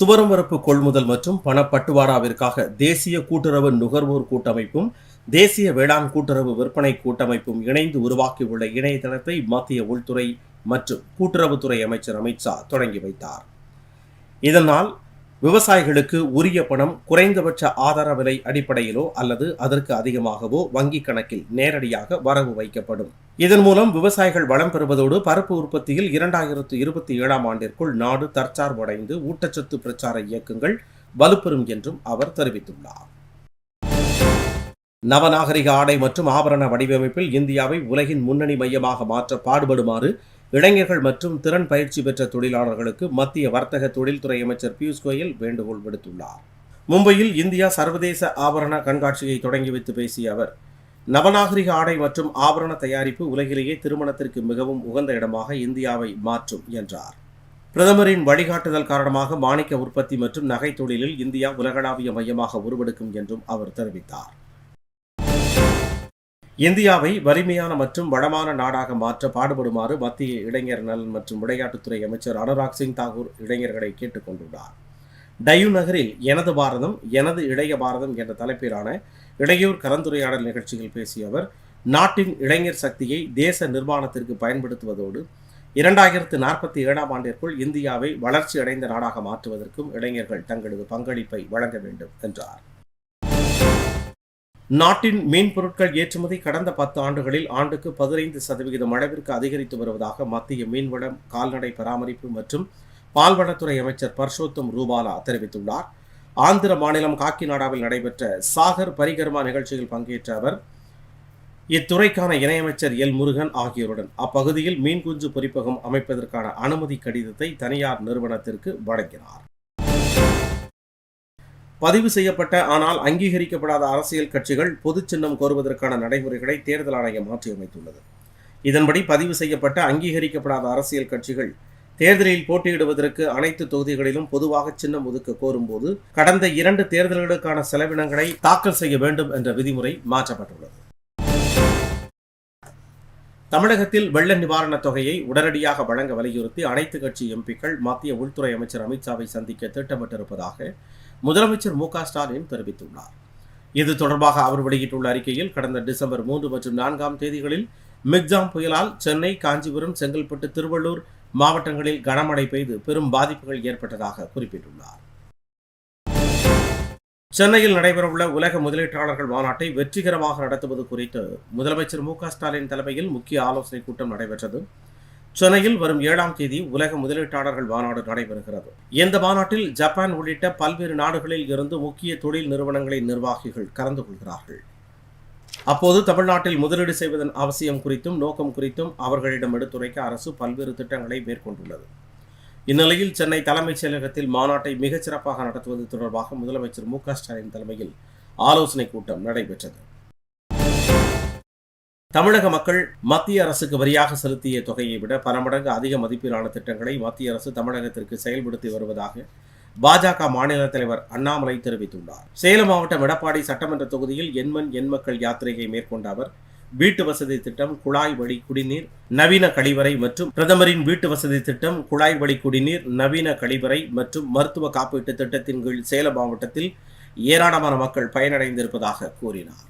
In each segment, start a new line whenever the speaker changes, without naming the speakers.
துவரம்பரப்பு கொள்முதல் மற்றும் பணப்பட்டுவாராவிற்காக தேசிய கூட்டுறவு நுகர்வோர் கூட்டமைப்பும் தேசிய வேளாண் கூட்டுறவு விற்பனை கூட்டமைப்பும் இணைந்து உருவாக்கியுள்ள இணையதளத்தை மத்திய உள்துறை மற்றும் கூட்டுறவுத்துறை அமைச்சர் அமித்ஷா தொடங்கி வைத்தார் இதனால் விவசாயிகளுக்கு உரிய பணம் குறைந்தபட்ச ஆதார விலை அடிப்படையிலோ அல்லது அதற்கு அதிகமாகவோ வங்கி கணக்கில் நேரடியாக வரவு வைக்கப்படும் இதன் மூலம் விவசாயிகள் வளம் பெறுவதோடு பருப்பு உற்பத்தியில் இரண்டாயிரத்து இருபத்தி ஏழாம் ஆண்டிற்குள் நாடு தற்சார்படைந்து ஊட்டச்சத்து பிரச்சார இயக்கங்கள் வலுப்பெறும் என்றும் அவர் தெரிவித்துள்ளார் நவநாகரிக ஆடை மற்றும் ஆபரண வடிவமைப்பில் இந்தியாவை உலகின் முன்னணி மையமாக மாற்ற பாடுபடுமாறு இளைஞர்கள் மற்றும் திறன் பயிற்சி பெற்ற தொழிலாளர்களுக்கு மத்திய வர்த்தக தொழில்துறை அமைச்சர் பியூஷ் கோயல் வேண்டுகோள் விடுத்துள்ளார் மும்பையில் இந்தியா சர்வதேச ஆபரண கண்காட்சியை தொடங்கி வைத்து பேசிய அவர் நவநாகரிக ஆடை மற்றும் ஆபரண தயாரிப்பு உலகிலேயே திருமணத்திற்கு மிகவும் உகந்த இடமாக இந்தியாவை மாற்றும் என்றார் பிரதமரின் வழிகாட்டுதல் காரணமாக மாணிக்க உற்பத்தி மற்றும் நகை தொழிலில் இந்தியா உலகளாவிய மையமாக உருவெடுக்கும் என்றும் அவர் தெரிவித்தார் இந்தியாவை வலிமையான மற்றும் வளமான நாடாக மாற்ற பாடுபடுமாறு மத்திய இளைஞர் நலன் மற்றும் விளையாட்டுத்துறை அமைச்சர் அனுராக் சிங் தாகூர் இளைஞர்களை கேட்டுக்கொண்டுள்ளார் டயு நகரில் எனது பாரதம் எனது இளைய பாரதம் என்ற தலைப்பிலான இளையோர் கலந்துரையாடல் நிகழ்ச்சியில் பேசிய அவர் நாட்டின் இளைஞர் சக்தியை தேச நிர்மாணத்திற்கு பயன்படுத்துவதோடு இரண்டாயிரத்து நாற்பத்தி ஏழாம் ஆண்டிற்குள் இந்தியாவை வளர்ச்சி அடைந்த நாடாக மாற்றுவதற்கும் இளைஞர்கள் தங்களது பங்களிப்பை வழங்க வேண்டும் என்றார் நாட்டின் மீன் பொருட்கள் ஏற்றுமதி கடந்த பத்து ஆண்டுகளில் ஆண்டுக்கு பதினைந்து சதவிகிதம் அளவிற்கு அதிகரித்து வருவதாக மத்திய மீன்வளம் கால்நடை பராமரிப்பு மற்றும் பால்வளத்துறை அமைச்சர் பர்ஷோத்தம் ரூபாலா தெரிவித்துள்ளார் ஆந்திர மாநிலம் காக்கிநாடாவில் நடைபெற்ற சாகர் பரிகர்மா நிகழ்ச்சியில் பங்கேற்ற அவர் இத்துறைக்கான இணையமைச்சர் எல் முருகன் ஆகியோருடன் அப்பகுதியில் மீன்குஞ்சு பொறிப்பகம் அமைப்பதற்கான அனுமதி கடிதத்தை தனியார் நிறுவனத்திற்கு வழங்கினார் பதிவு செய்யப்பட்ட ஆனால் அங்கீகரிக்கப்படாத அரசியல் கட்சிகள் பொது சின்னம் கோருவதற்கான நடைமுறைகளை தேர்தல் ஆணையம் மாற்றியமைத்துள்ளது இதன்படி பதிவு செய்யப்பட்ட அங்கீகரிக்கப்படாத அரசியல் கட்சிகள் தேர்தலில் போட்டியிடுவதற்கு அனைத்து தொகுதிகளிலும் பொதுவாக சின்னம் ஒதுக்க கோரும்போது கடந்த இரண்டு தேர்தல்களுக்கான செலவினங்களை தாக்கல் செய்ய வேண்டும் என்ற விதிமுறை மாற்றப்பட்டுள்ளது தமிழகத்தில் வெள்ள நிவாரணத் தொகையை உடனடியாக வழங்க வலியுறுத்தி அனைத்து கட்சி எம்பிக்கள் மத்திய உள்துறை அமைச்சர் அமித்ஷாவை சந்திக்க திட்டமிட்டிருப்பதாக முதலமைச்சர் மு ஸ்டாலின் தெரிவித்துள்ளார் இது தொடர்பாக அவர் வெளியிட்டுள்ள அறிக்கையில் கடந்த டிசம்பர் மூன்று மற்றும் நான்காம் தேதிகளில் மிக்ஜாம் புயலால் சென்னை காஞ்சிபுரம் செங்கல்பட்டு திருவள்ளூர் மாவட்டங்களில் கனமழை பெய்து பெரும் பாதிப்புகள் ஏற்பட்டதாக குறிப்பிட்டுள்ளார் சென்னையில் நடைபெறவுள்ள உலக முதலீட்டாளர்கள் மாநாட்டை வெற்றிகரமாக நடத்துவது குறித்து முதலமைச்சர் மு ஸ்டாலின் தலைமையில் முக்கிய ஆலோசனைக் கூட்டம் நடைபெற்றது சென்னையில் வரும் ஏழாம் தேதி உலக முதலீட்டாளர்கள் மாநாடு நடைபெறுகிறது இந்த மாநாட்டில் ஜப்பான் உள்ளிட்ட பல்வேறு நாடுகளில் இருந்து முக்கிய தொழில் நிறுவனங்களின் நிர்வாகிகள் கலந்து கொள்கிறார்கள் அப்போது தமிழ்நாட்டில் முதலீடு செய்வதன் அவசியம் குறித்தும் நோக்கம் குறித்தும் அவர்களிடம் எடுத்துரைக்க அரசு பல்வேறு திட்டங்களை மேற்கொண்டுள்ளது இந்நிலையில் சென்னை தலைமைச் செயலகத்தில் மாநாட்டை மிகச்சிறப்பாக நடத்துவது தொடர்பாக முதலமைச்சர் மு ஸ்டாலின் தலைமையில் ஆலோசனைக் கூட்டம் நடைபெற்றது தமிழக மக்கள் மத்திய அரசுக்கு வரியாக செலுத்திய தொகையை விட பல மடங்கு அதிக மதிப்பிலான திட்டங்களை மத்திய அரசு தமிழகத்திற்கு செயல்படுத்தி வருவதாக பாஜக மாநில தலைவர் அண்ணாமலை தெரிவித்துள்ளார் சேலம் மாவட்டம் எடப்பாடி சட்டமன்ற தொகுதியில் எண்மண் எண்மக்கள் யாத்திரையை மேற்கொண்ட அவர் வீட்டு வசதி திட்டம் குழாய் வழி குடிநீர் நவீன கழிவறை மற்றும் பிரதமரின் வீட்டு வசதி திட்டம் குழாய் வழி குடிநீர் நவீன கழிவறை மற்றும் மருத்துவ காப்பீட்டு திட்டத்தின் கீழ் சேலம் மாவட்டத்தில் ஏராளமான மக்கள் பயனடைந்திருப்பதாக கூறினார்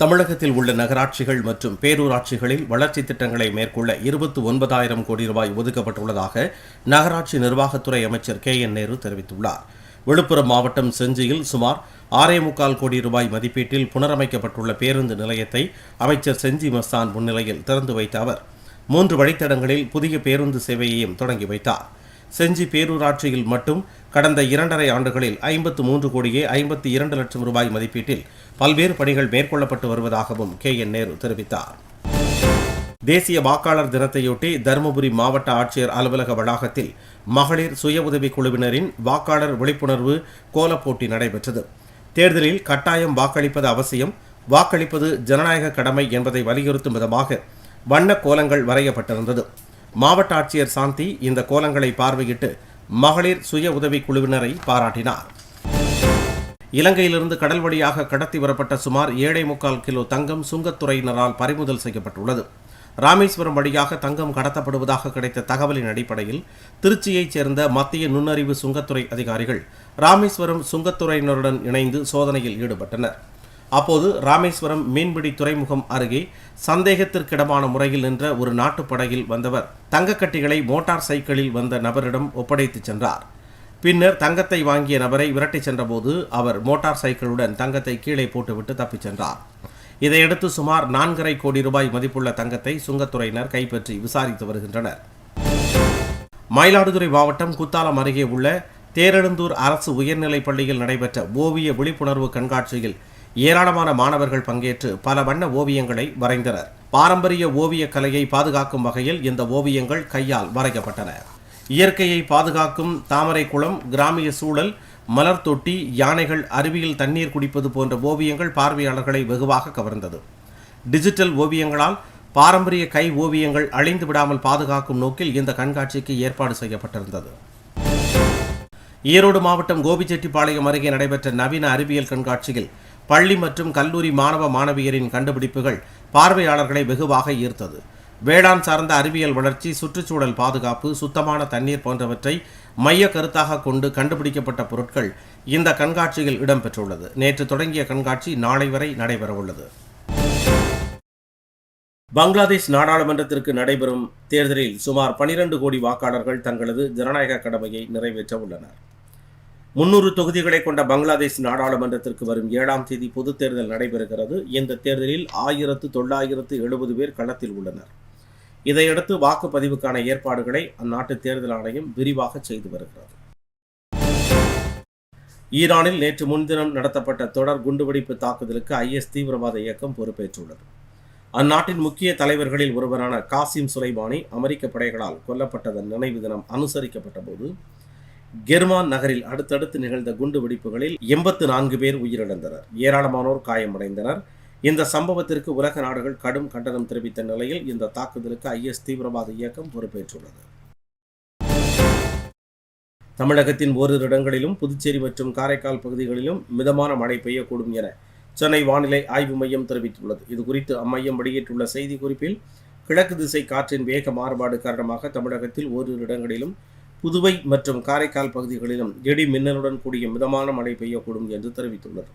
தமிழகத்தில் உள்ள நகராட்சிகள் மற்றும் பேரூராட்சிகளில் வளர்ச்சித் திட்டங்களை மேற்கொள்ள இருபத்தி ஒன்பதாயிரம் கோடி ரூபாய் ஒதுக்கப்பட்டுள்ளதாக நகராட்சி நிர்வாகத்துறை அமைச்சர் கே என் நேரு தெரிவித்துள்ளார் விழுப்புரம் மாவட்டம் செஞ்சியில் சுமார் ஆறே முக்கால் கோடி ரூபாய் மதிப்பீட்டில் புனரமைக்கப்பட்டுள்ள பேருந்து நிலையத்தை அமைச்சர் செஞ்சி மஸ்தான் முன்னிலையில் திறந்து வைத்த அவர் மூன்று வழித்தடங்களில் புதிய பேருந்து சேவையையும் தொடங்கி வைத்தார் செஞ்சி பேரூராட்சியில் மட்டும் கடந்த இரண்டரை ஆண்டுகளில் ஐம்பத்து மூன்று கோடியே ஐம்பத்தி இரண்டு லட்சம் ரூபாய் மதிப்பீட்டில் பல்வேறு பணிகள் மேற்கொள்ளப்பட்டு வருவதாகவும் கே என் நேரு தெரிவித்தார் தேசிய வாக்காளர் தினத்தையொட்டி தருமபுரி மாவட்ட ஆட்சியர் அலுவலக வளாகத்தில் மகளிர் சுய உதவிக் குழுவினரின் வாக்காளர் விழிப்புணர்வு கோலப்போட்டி நடைபெற்றது தேர்தலில் கட்டாயம் வாக்களிப்பது அவசியம் வாக்களிப்பது ஜனநாயக கடமை என்பதை வலியுறுத்தும் விதமாக வண்ண கோலங்கள் வரையப்பட்டிருந்தது மாவட்ட ஆட்சியர் சாந்தி இந்த கோலங்களை பார்வையிட்டு மகளிர் சுய உதவி குழுவினரை பாராட்டினார் இலங்கையிலிருந்து கடல் வழியாக கடத்தி வரப்பட்ட சுமார் ஏழை முக்கால் கிலோ தங்கம் சுங்கத்துறையினரால் பறிமுதல் செய்யப்பட்டுள்ளது ராமேஸ்வரம் வழியாக தங்கம் கடத்தப்படுவதாக கிடைத்த தகவலின் அடிப்படையில் திருச்சியைச் சேர்ந்த மத்திய நுண்ணறிவு சுங்கத்துறை அதிகாரிகள் ராமேஸ்வரம் சுங்கத்துறையினருடன் இணைந்து சோதனையில் ஈடுபட்டனர் அப்போது ராமேஸ்வரம் மீன்பிடி துறைமுகம் அருகே சந்தேகத்திற்கிடமான முறையில் நின்ற ஒரு நாட்டுப்படகில் படகில் வந்தவர் தங்கக்கட்டிகளை மோட்டார் சைக்கிளில் வந்த நபரிடம் ஒப்படைத்துச் சென்றார் பின்னர் தங்கத்தை வாங்கிய நபரை விரட்டிச் சென்றபோது அவர் மோட்டார் சைக்கிளுடன் தங்கத்தை கீழே போட்டுவிட்டு தப்பிச் சென்றார் இதையடுத்து சுமார் நான்கரை கோடி ரூபாய் மதிப்புள்ள தங்கத்தை சுங்கத்துறையினர் கைப்பற்றி விசாரித்து வருகின்றனர் மயிலாடுதுறை மாவட்டம் குத்தாலம் அருகே உள்ள தேரெழுந்தூர் அரசு உயர்நிலைப் பள்ளியில் நடைபெற்ற ஓவிய விழிப்புணர்வு கண்காட்சியில் ஏராளமான மாணவர்கள் பங்கேற்று பல வண்ண ஓவியங்களை வரைந்தனர் பாரம்பரிய ஓவிய கலையை பாதுகாக்கும் வகையில் இந்த ஓவியங்கள் கையால் வரையப்பட்டன இயற்கையை பாதுகாக்கும் தாமரை குளம் கிராமிய சூழல் மலர் தொட்டி யானைகள் அருவியில் தண்ணீர் குடிப்பது போன்ற ஓவியங்கள் பார்வையாளர்களை வெகுவாக கவர்ந்தது டிஜிட்டல் ஓவியங்களால் பாரம்பரிய கை ஓவியங்கள் அழிந்து விடாமல் பாதுகாக்கும் நோக்கில் இந்த கண்காட்சிக்கு ஏற்பாடு செய்யப்பட்டிருந்தது ஈரோடு மாவட்டம் கோபிச்செட்டிப்பாளையம் அருகே நடைபெற்ற நவீன அறிவியல் கண்காட்சியில் பள்ளி மற்றும் கல்லூரி மாணவ மாணவியரின் கண்டுபிடிப்புகள் பார்வையாளர்களை வெகுவாக ஈர்த்தது வேளாண் சார்ந்த அறிவியல் வளர்ச்சி சுற்றுச்சூழல் பாதுகாப்பு சுத்தமான தண்ணீர் போன்றவற்றை மைய கருத்தாக கொண்டு கண்டுபிடிக்கப்பட்ட பொருட்கள் இந்த கண்காட்சியில் இடம்பெற்றுள்ளது நேற்று தொடங்கிய கண்காட்சி நாளை வரை நடைபெறவுள்ளது பங்களாதேஷ் நாடாளுமன்றத்திற்கு நடைபெறும் தேர்தலில் சுமார் பனிரண்டு கோடி வாக்காளர்கள் தங்களது ஜனநாயக கடமையை நிறைவேற்ற உள்ளனர் முன்னூறு தொகுதிகளை கொண்ட பங்களாதேஷ் நாடாளுமன்றத்திற்கு வரும் ஏழாம் தேதி பொதுத் தேர்தல் நடைபெறுகிறது இந்த தேர்தலில் ஆயிரத்து தொள்ளாயிரத்து எழுபது பேர் களத்தில் உள்ளனர் இதையடுத்து வாக்குப்பதிவுக்கான ஏற்பாடுகளை அந்நாட்டு தேர்தல் ஆணையம் விரிவாக செய்து வருகிறது ஈரானில் நேற்று முன்தினம் நடத்தப்பட்ட தொடர் குண்டுவெடிப்பு தாக்குதலுக்கு ஐஎஸ் தீவிரவாத இயக்கம் பொறுப்பேற்றுள்ளது அந்நாட்டின் முக்கிய தலைவர்களில் ஒருவரான காசிம் சுலைமானி அமெரிக்க படைகளால் கொல்லப்பட்டதன் நினைவு தினம் அனுசரிக்கப்பட்ட போது கெர்மான் நகரில் அடுத்தடுத்து நிகழ்ந்த குண்டு வெடிப்புகளில் எண்பத்து நான்கு பேர் உயிரிழந்தனர் ஏராளமானோர் காயமடைந்தனர் இந்த சம்பவத்திற்கு உலக நாடுகள் கடும் கண்டனம் தெரிவித்த நிலையில் இந்த தாக்குதலுக்கு ஐஎஸ் தீவிரவாத இயக்கம் பொறுப்பேற்றுள்ளது தமிழகத்தின் ஓரிரு இடங்களிலும் புதுச்சேரி மற்றும் காரைக்கால் பகுதிகளிலும் மிதமான மழை பெய்யக்கூடும் என சென்னை வானிலை ஆய்வு மையம் தெரிவித்துள்ளது இது குறித்து அம்மையம் வெளியிட்டுள்ள செய்திக்குறிப்பில் கிழக்கு திசை காற்றின் வேக மாறுபாடு காரணமாக தமிழகத்தில் ஓரிரு இடங்களிலும் புதுவை மற்றும் காரைக்கால் பகுதிகளிலும் இடி மின்னலுடன் கூடிய மிதமான மழை பெய்யக்கூடும் என்று தெரிவித்துள்ளது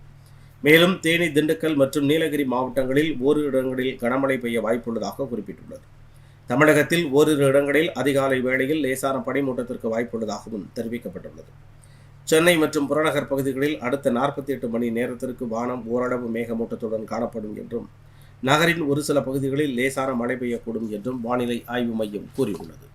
மேலும் தேனி திண்டுக்கல் மற்றும் நீலகிரி மாவட்டங்களில் ஓரிரு இடங்களில் கனமழை பெய்ய வாய்ப்புள்ளதாக குறிப்பிட்டுள்ளது தமிழகத்தில் ஓரிரு இடங்களில் அதிகாலை வேளையில் லேசான பனிமூட்டத்திற்கு வாய்ப்புள்ளதாகவும் தெரிவிக்கப்பட்டுள்ளது சென்னை மற்றும் புறநகர் பகுதிகளில் அடுத்த நாற்பத்தி எட்டு மணி நேரத்திற்கு வானம் ஓரளவு மேகமூட்டத்துடன் காணப்படும் என்றும் நகரின் ஒரு சில பகுதிகளில் லேசான மழை பெய்யக்கூடும் என்றும் வானிலை ஆய்வு மையம் கூறியுள்ளது